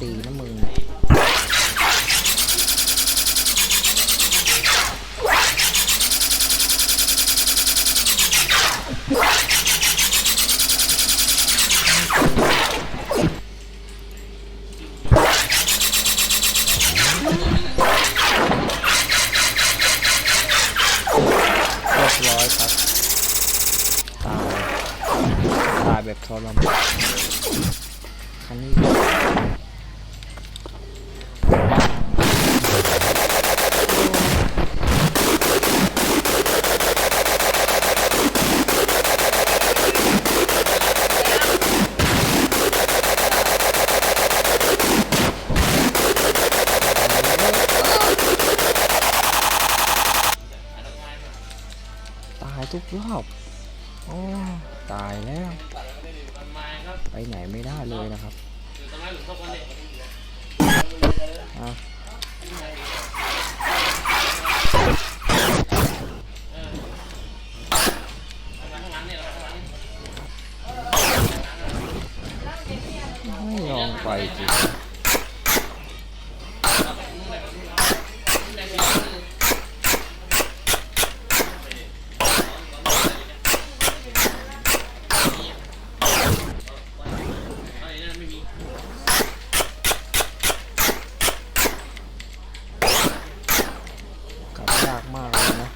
ตีนะมึง ทุกรอบโอ้ตายแล้วต้นไม้ครับไปไหนไม่ได้เลยนะครับไม้หรือต้นคนเด็กอะต้นไม้ข้างหลังไม่ยอมไปจริงกลับยากมากเลยนะ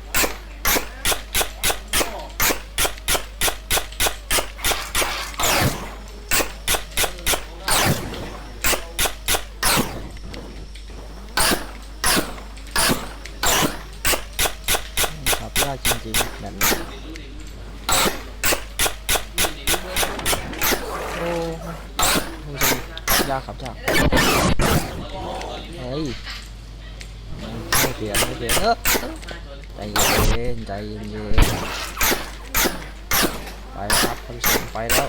ขับยากจริงๆแบบนี้โอ้ไม่ใช่ ยากขับยากเฮ้ยไม่เปลี่ยนไม่เปลี่ยนเออใจเย็นใจเย็นไปครับท่านผู้ชมไปแล้ว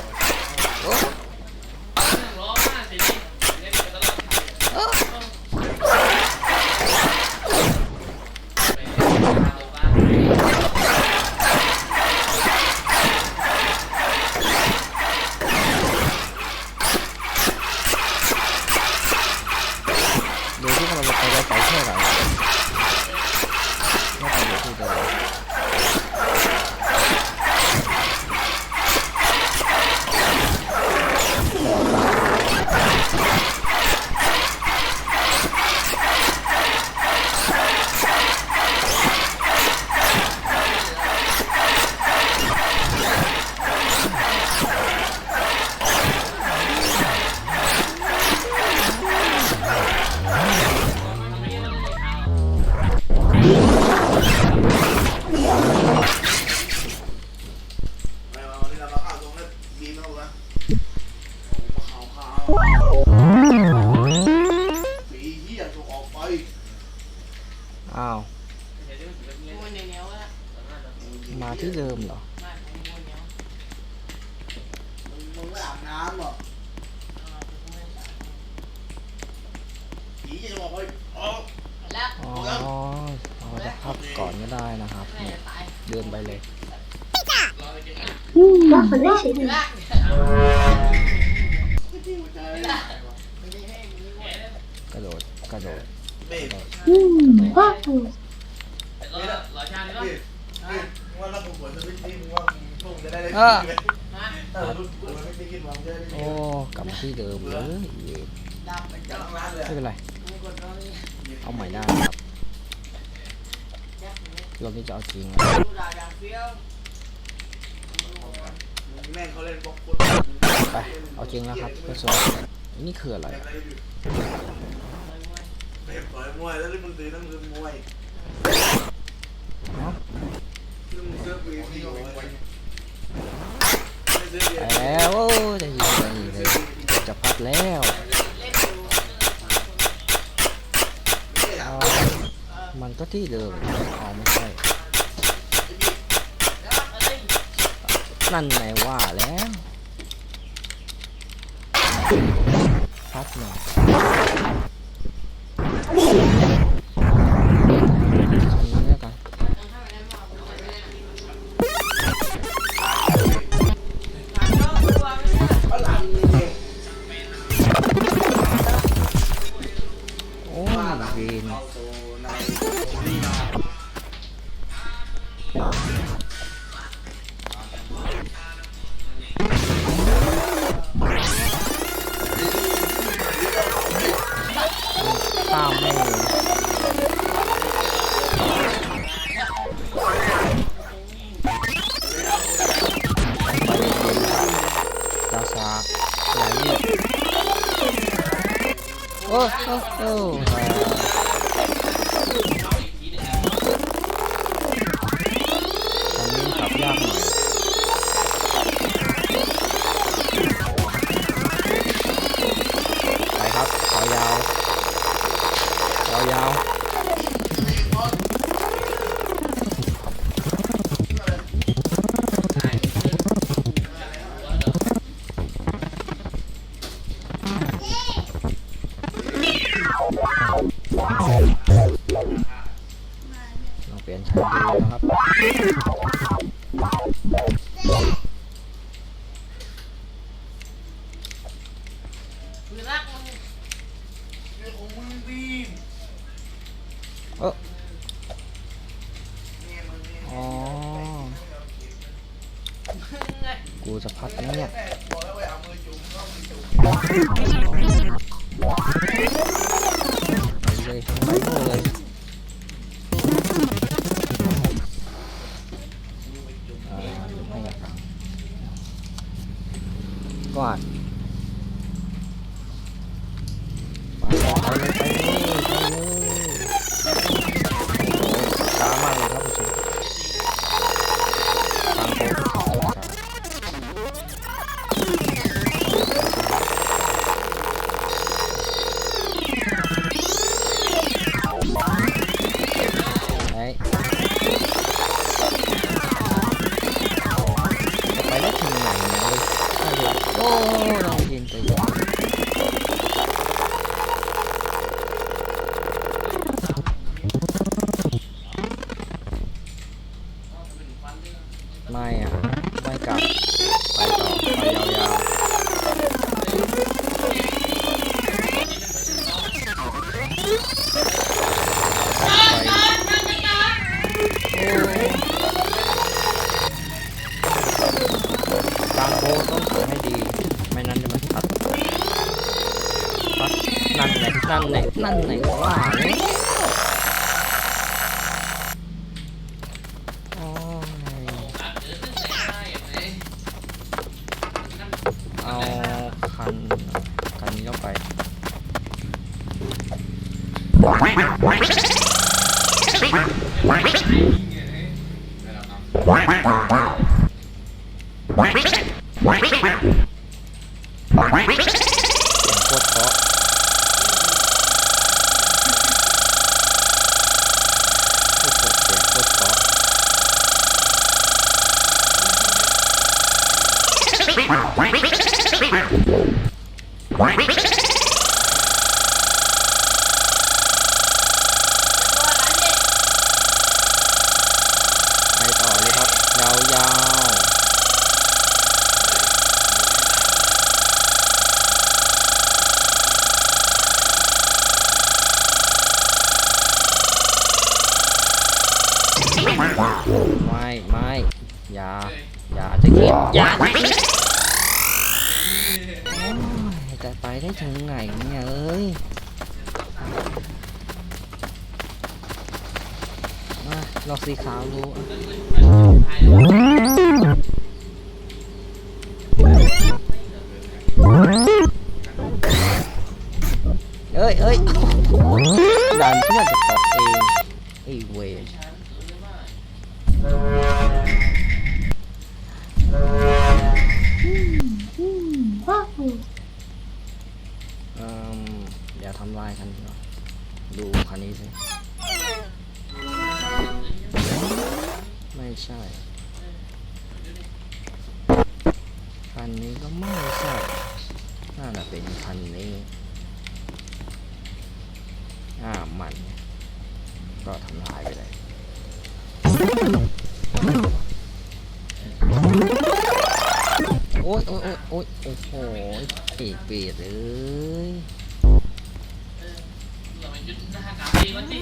เดินไปเลย ว่าคนได้ใช้ดี กระโดด กระโดด เบ๊ กระโดด อืมว่าถูก รอรอชาติ เบ๊ นี่ เบ๊มึงว่าถ้ากูเปิดสวิตช์นี่มึงว่ามึงโชคจะได้ได้ อ่ะ ขึ้นไหมถ้าสมมติกูไม่ได้ขึ้นมามึงจะได้ไม่ โอ้กลับมาที่เดิมเลย จะล้างร้านเลย ไม่เป็นไร เอาใหม่ได้ครับ รอบนี้จะเอาจริงนะเอกฟุตไปเอาจริงแล้วครับเพื่อนสวนนี่คืออะไรแบบอะอะไรอยู่เบ๊ต่อยมวยแล้วเล่มึงซื้อนั่งซื้อมวยเนาะซึ่งมึงซื้อปีที่อยู่ไว้ไม่ซื้อเบียไปร์แล้วจะยิงจะพัดแล้ว มันก็ที่เดิมเอาไม่ใช่นั่นไงว่าแล้วพัดหน่อย นะครับเอออ๋อ กูจะพัดนะเนี่ยไปเลยไปเลย no, no. 烂的那。 ไปต่อเลยครับ ยาวๆ ไม่ ไม่ อย่า อย่าจะเก็บอย่าจะเก็บายได้ถึงไหนเนี่ยเอ้ยมาหลอกสีขาวรู้เอ้ยเอ้ยดันเพื่อนจะตกเองไอ้เวร คันนี้ใช่ไม่ใช่คันนี้ก็ไม่ใช่น่าจะเป็นคันนี้อ่ามัน ก็ทำลายไปเลยโอ้ยโอ้ยโอ้ยโอ้ยโอ้โหปีกปีกเลย หน้ากาดี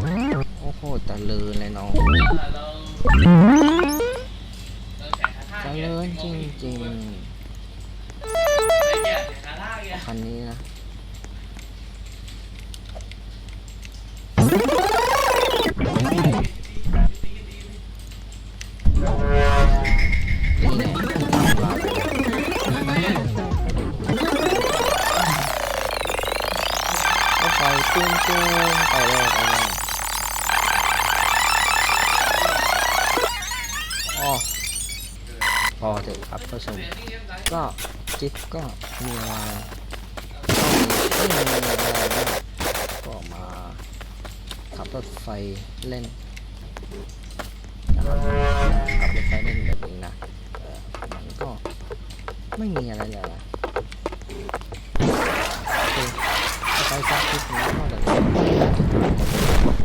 วันนี้เอาโอ้โหตะเลินเลยน้องเราเราแข่งขาท่าตะเลินจริงจริงไอ้แก่แข่งขาท่าแกๆคันนี้ จุ้งตุ้งไปเลยไปเลยอ๋อพอเถอะครับผู้ชมก็จิ๊บก็มีอะไรก็มีอะไรก็มาขับรถไฟเล่นนะครับขับรถไฟเล่นแบบนี้นะมันก็ไม่มีอะไรเลยนะ ไปสักทีนี้ก็จะ